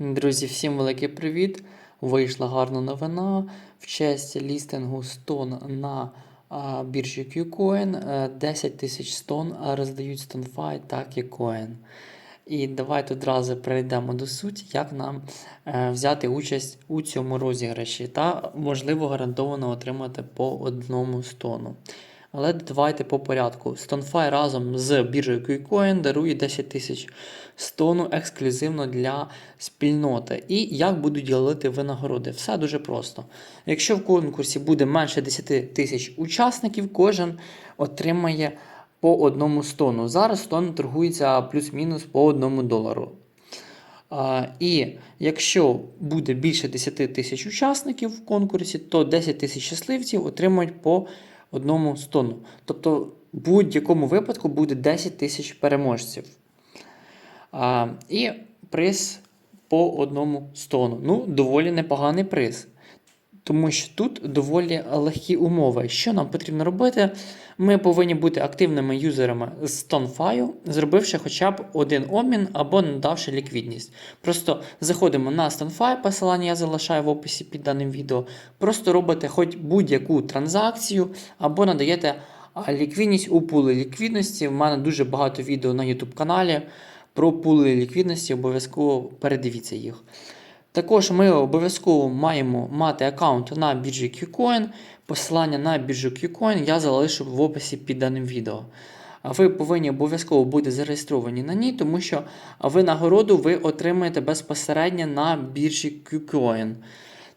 Друзі, всім великий привіт! Вийшла гарна новина. В честь лістингу стон на біржі KuCoin е, 10 тисяч стон роздають StonFi та KuCoin. І давайте одразу перейдемо до суті, як нам е, взяти участь у цьому розіграші та можливо гарантовано отримати по одному стону. Але давайте по порядку. StoneFi разом з біржею KuCoin дарує 10 тисяч стону ексклюзивно для спільноти. І як будуть ділити винагороди? Все дуже просто. Якщо в конкурсі буде менше 10 тисяч учасників, кожен отримає по одному стону. Зараз стон торгується плюс-мінус по одному долару. А, і якщо буде більше 10 тисяч учасників в конкурсі, то 10 тисяч щасливців отримують по одному стону. Тобто, в будь-якому випадку буде 10 тисяч переможців. А, і приз по одному стону. Ну, доволі непоганий приз. Тому що тут доволі легкі умови. Що нам потрібно робити? Ми повинні бути активними юзерами з TonFi, зробивши хоча б один обмін або надавши ліквідність. Просто заходимо на StonFi, посилання я залишаю в описі під даним відео. Просто робите хоч будь-яку транзакцію або надаєте ліквідність у пули ліквідності. У мене дуже багато відео на YouTube каналі про пули ліквідності, обов'язково передивіться їх. Також ми обов'язково маємо мати аккаунт на біржі KuCoin. Посилання на біржу KuCoin я залишу в описі під даним відео. Ви повинні обов'язково бути зареєстровані на ній, тому що винагороду ви отримаєте безпосередньо на біржі KuCoin.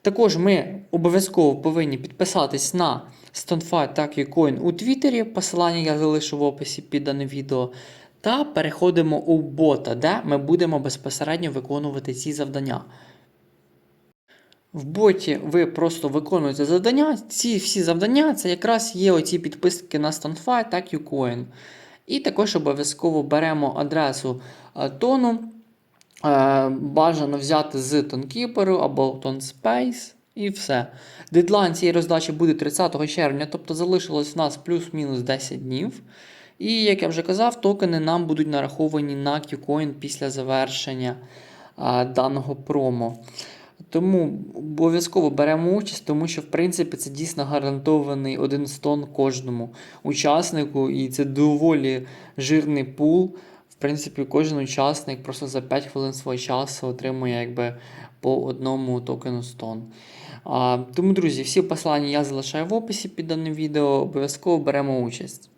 Також ми обов'язково повинні підписатись на StoneFi та KuCoin у Твіттері. Посилання я залишу в описі під даним відео. Та переходимо у бота, де ми будемо безпосередньо виконувати ці завдання. В боті ви просто виконуєте завдання. Ці всі завдання це якраз є оці підписки на StoneFi та KuCoin. І також обов'язково беремо адресу е, тону. Е, Бажано взяти з TonKeeper або TonSpace. І все. Дедлайн цієї роздачі буде 30 червня, тобто залишилось в нас плюс-мінус 10 днів. І, як я вже казав, токени нам будуть нараховані на KuCoin після завершення а, даного промо. Тому обов'язково беремо участь, тому що, в принципі, це дійсно гарантований один стон кожному учаснику, і це доволі жирний пул. В принципі, кожен учасник просто за 5 хвилин свого часу отримує якби по одному токену стон. Тому, друзі, всі посилання я залишаю в описі під даним відео. Обов'язково беремо участь.